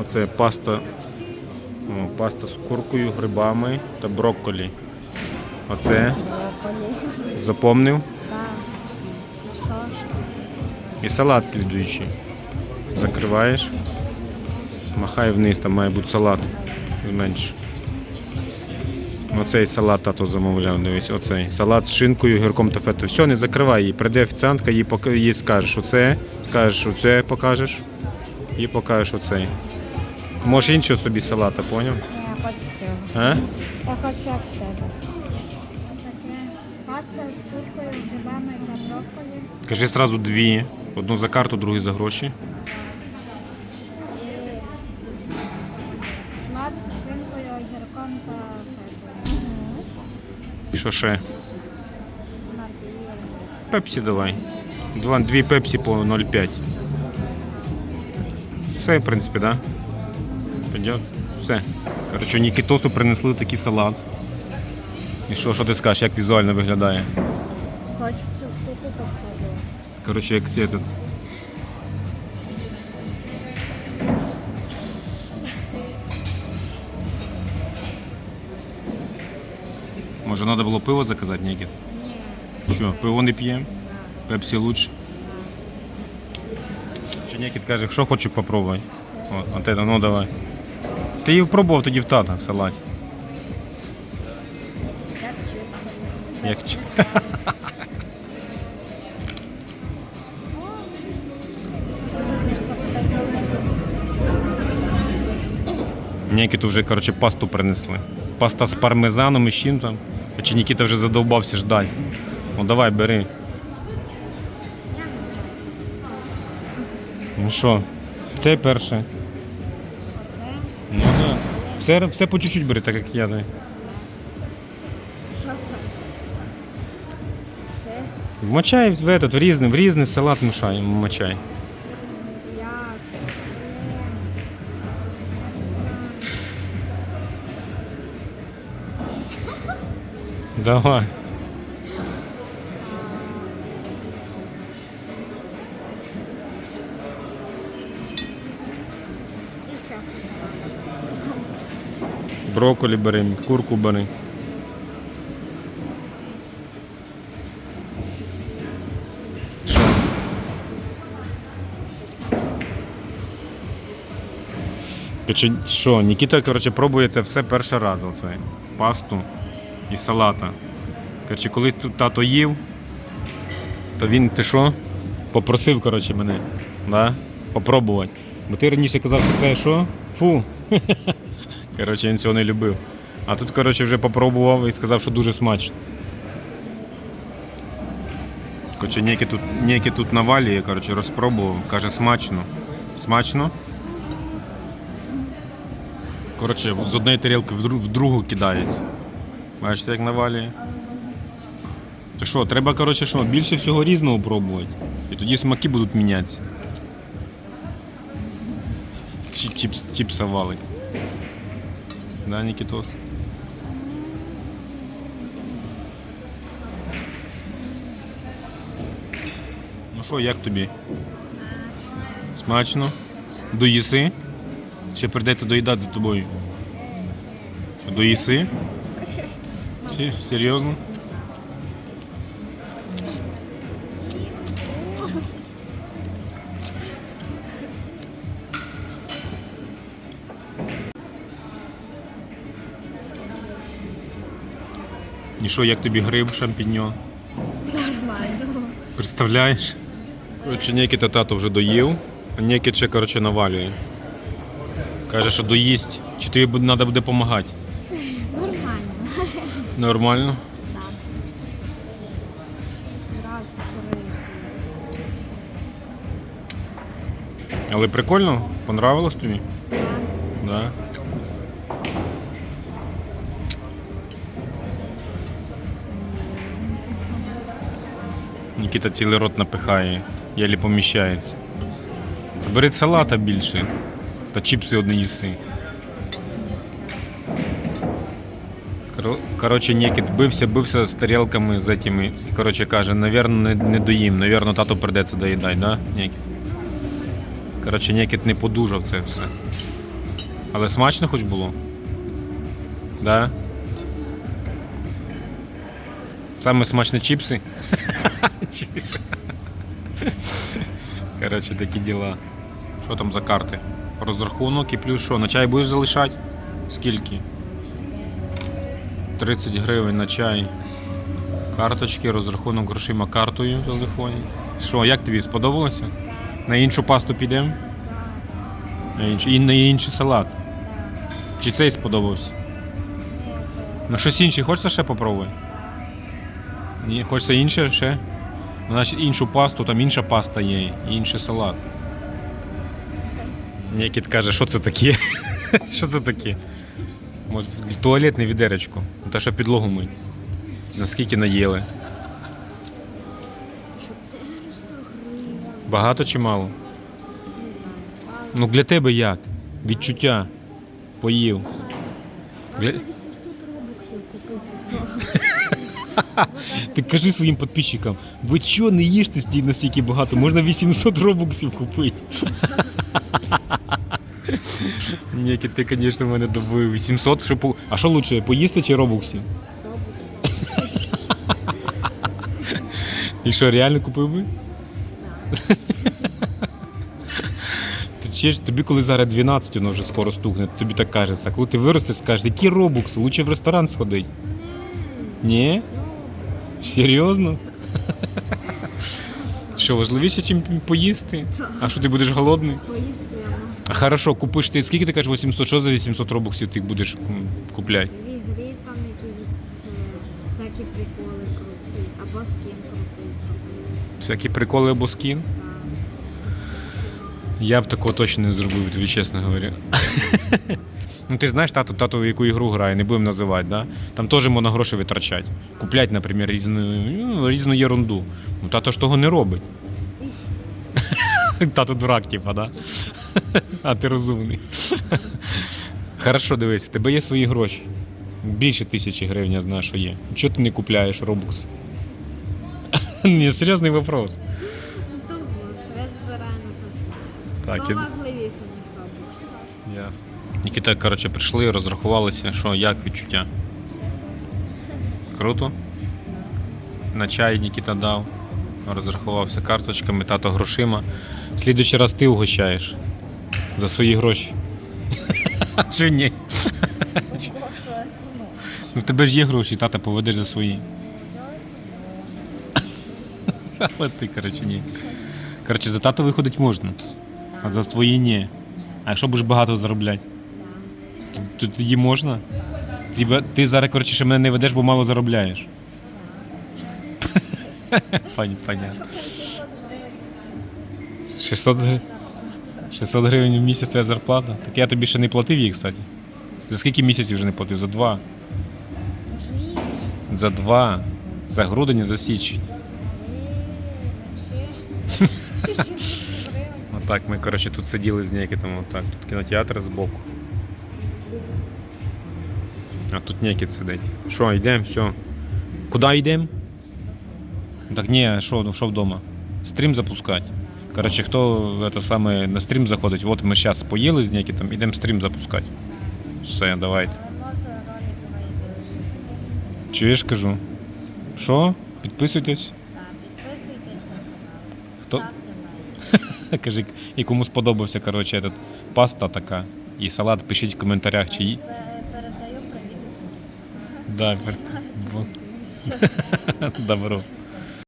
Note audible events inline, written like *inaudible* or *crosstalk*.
Оце паста, о, паста з куркою, грибами та брокколі. Оце запомнив. І салат слідуючий. Закриваєш. Махай вниз, там має бути салат. Менше. Оцей салат тато замовляв, дивись, оцей. Салат з шинкою, гірком та фетою. Все, не закривай її. Прийде офіціантка, їй, їй скажеш оце, скажеш оце покажеш і покажеш оцей. Можеш іншого собі салата, поняв? Я хочу цього. А? Я хочу як в тебе. Таке паста з куркою, грибами та брокколі. Кажи зразу дві. Одну за карту, другу за гроші. І салат з шинкою, огірком та фетою. І що ще? Напій. Пепсі давай. Два, дві пепсі по 0,5. Все, в принципі, так? Да? Все. Коротше, Нікітосу принесли такий салат. І що, що ти скажеш, як візуально виглядає? Хочу цю штуку попробувати. Коротше, як этот. Може, треба було пиво заказати, Нікіт? Ні. Що, пиво не п'ємо? Пепсі лучше. Нікіт каже, що хочу попробувати. О, от це, ну давай. Ти її пробував тоді в тата в салаті. Як чи- Нікіту вже, коротше, пасту принесли. Паста з пармезаном і чим там. Чи Нікіта вже задовбався ждать. Ну давай, бери. Ну що, це перше. Оце. Ну да. Все, все по чуть-чуть бери, так як я. Що? Це. Вмочай в этот, в різний, в різний салат мішай, вмочай. Як? Давай. Брокколі бери, курку бери. Що? Нікіта, короче, пробує це все перший раз. Оце. Пасту і салата. Короче, колись тут тато їв, то він ти що? Попросив короче, мене да? попробувати. Бо ти раніше казав, що це що? Фу. *laughs* Коротше, він цього не любив. А тут, коротше, вже попробував і сказав, що дуже смачно. Коротше, Некі тут, Некі тут навалює, коротше, розпробував, каже, смачно. Смачно. Коротше, з однієї тарілки в, дру- в другу кидається. Бачите, як навалює? То що, треба, коротше, що, більше всього різного пробувати. І тоді смаки будуть мінятися. Чіпс, чіпса валить. Да, Никитос? Ну що, як тобі? Смачно. Доїси? Чи прийдеться доїдати за тобою? Доїси? Серйозно? І що, як тобі гриб, шампіньон? Нормально. Представляєш? Коротше, Нікіта тато вже доїв, а Нікіт ще, коротше, навалює. Каже, що доїсть, чи тобі треба буде допомагати. Нормально. Нормально. Так. Зразу. Але прикольно? Понравилось тобі? Так. Да. Нікіта цілий рот напихає, єлі поміщається. Бери салата більше, та чіпси одні їси. Коро- Коротше, Нікіт бився, бився з тарілками з этими. Коротше каже, навірно, не, доїм, навірно, тато придеться доїдати, да, Нікіт? Коротше, Нікіт не подужав це все. Але смачно хоч було? Да? Саме смачні чіпси. *laughs* Коротше, такі діла. Що там за карти? Розрахунок і плюс що? На чай будеш залишати? Скільки? 30 гривень на чай. Карточки, розрахунок грошима картою в телефоні. Що, як тобі сподобалося? На іншу пасту підемо? І на інший салат. Чи цей сподобався? Ну щось інше, хочеться ще попробувати? Ні, хочеться інше ще? Значить іншу пасту, там інша паста є, і інший салат. Нікіт каже, що це таке? *laughs* Що це таке? Туалетне відеречко. Ну, Те, що підлогу мить. Наскільки наїли? 400 гривень. Багато чи мало? Не знаю. Ну для тебе як? Відчуття. Поїв. Гля- 800 робоксів купити. *laughs* Ти кажи своїм підписчикам, ви чого не їжте стій настільки багато? Можна 800 робоксів купити. *laughs* Ні, ти, звісно, мене добив. 800, що по... А що лучше, поїсти чи робоксів? Робоксів. І що, реально купив би? *laughs* Чеш, тобі коли зараз 12, воно вже скоро стукне, тобі так кажеться. Коли ти виростеш, скажеш, які робокси, лучше в ресторан сходить. Ні? Серйозно? Що, важливіше, ніж поїсти? А що ти будеш голодний? Поїсти. А хорошо, купиш ти, скільки ти кажеш 800, що за 800 робоксів ти будеш купляти? В ігрі там якісь е, всякі приколи круті. Або скін крутий. Всякі приколи або скін? Я б такого точно не зробив, тобі чесно говорю. Ну ти знаєш, тато, тато в яку ігру грає, не будемо називати, да? Там теж можна гроші витрачати. Куплять, наприклад, різну, ну, різну ерунду. Ну тато ж того не робить. *laughs* Тато дурак, типа, да? А ти розумний. Хорошо, дивись, в тебе є свої гроші. Більше тисячі гривень, я знаю, що є. Чого ти не купляєш робукс? *laughs* Ні, серйозний вопрос. То вот, я збираю на фасад. Так, і- То важливіше, ніж. Ясно. Нікіта, коротше, прийшли, розрахувалися, що як відчуття. Круто. На чай Нікіта дав, розрахувався карточками, тато грошима. Слідуючий раз ти угощаєш за свої гроші. *laughs* Чи ні? Ну тебе ж є гроші, тата поведеш за свої. Але ти, коротше, ні. Коротше, за тато виходить можна, а за свої ні. А якщо будеш багато заробляти, то, то тоді можна. Ти, ти зараз, коротше, ще мене не ведеш, бо мало заробляєш. *laughs* Пані, понятно. 600 гривень. 600 гривень в місяць твоя зарплата. Так я тобі ще не платив її, кстати. За скільки місяців вже не платив? За два. За два. За грудень і за січень. Отак ми, коротше, тут сиділи з Нєкітом, отак. Тут кінотеатр збоку. А тут Нєкіт сидить. Що, йдемо, все. Куди йдемо? Так ні, що, ну, що вдома? Стрім запускати. Коротше, хто це саме на стрім заходить, от ми зараз поїли з Нєкітом, йдемо стрім запускати. Все, давайте. Чуєш, кажу? Що? Підписуйтесь. Підписуйтесь на канал, То- ставте *laughs* лайк. Кажи, і кому сподобався, коротше, этот, паста така і салат, пишіть в коментарях, чи Да, Знаєте, Бо- *laughs* Добро.